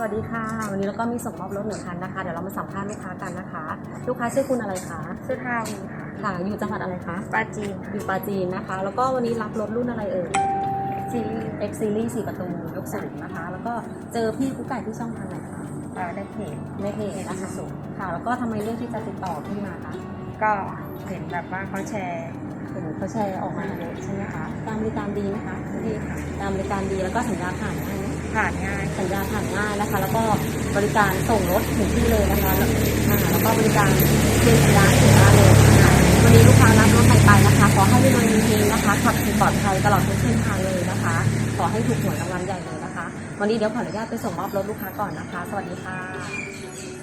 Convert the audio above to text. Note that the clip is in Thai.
สวัสดีค่ะ วันนี้เราก็มีส่งมอบรถหนึ่งคันนะคะ เดี๋ยวเรามาสัมภาษณ์ลูกค้ากันนะคะ ลูกค้าชื่อคุณอะไรคะชื่อทาวีค่ะค่ะ อยู่จังหวัดอะไรคะปลาจีนอยู่ปราจีนนะคะ แล้วก็วันนี้รับรถรุ่นอะไรเอ่ย ซีรีส์ X Series 4ประตูยกสูงนะคะ แล้วก็เจอพี่กุ๊กไก่ที่ช่องทางไหนคะเอ่อได้เพจในเพจนะคะค่ะ แล้วก็ทำไมเลือกที่จะติดต่อพี่มาคะก็เห็นแบบว่าเขาแชร์เห็นเขาแชร์ออกมาเยอะใช่ไหมคะการบริการดีไหมคะดีค่ะการบริการดีแล้วก็สัญญาผ่านง่ายไหม ผ่านง่ายสัญญาผ่านง่ายนะคะ แล้วก็บริการส่งรถถึงที่เลยนะคะแล้วก็บริการเซ็นสัญญาถึงบ้านเลยนะคะวันนี้ลูกค้ารับรถใหม่ไปนะคะ ขอให้รวยๆจริงๆนะคะขับขี่ปลอดภัยตลอดทุกเส้นทางเลยนะคะ ขอให้ถูกหวยรางวัลใหญ่เลยนะคะ วันนี้เดี๋ยวขออนุญาตไปส่งมอบรถลูกค้าก่อนนะคะ สวัสดีค่ะ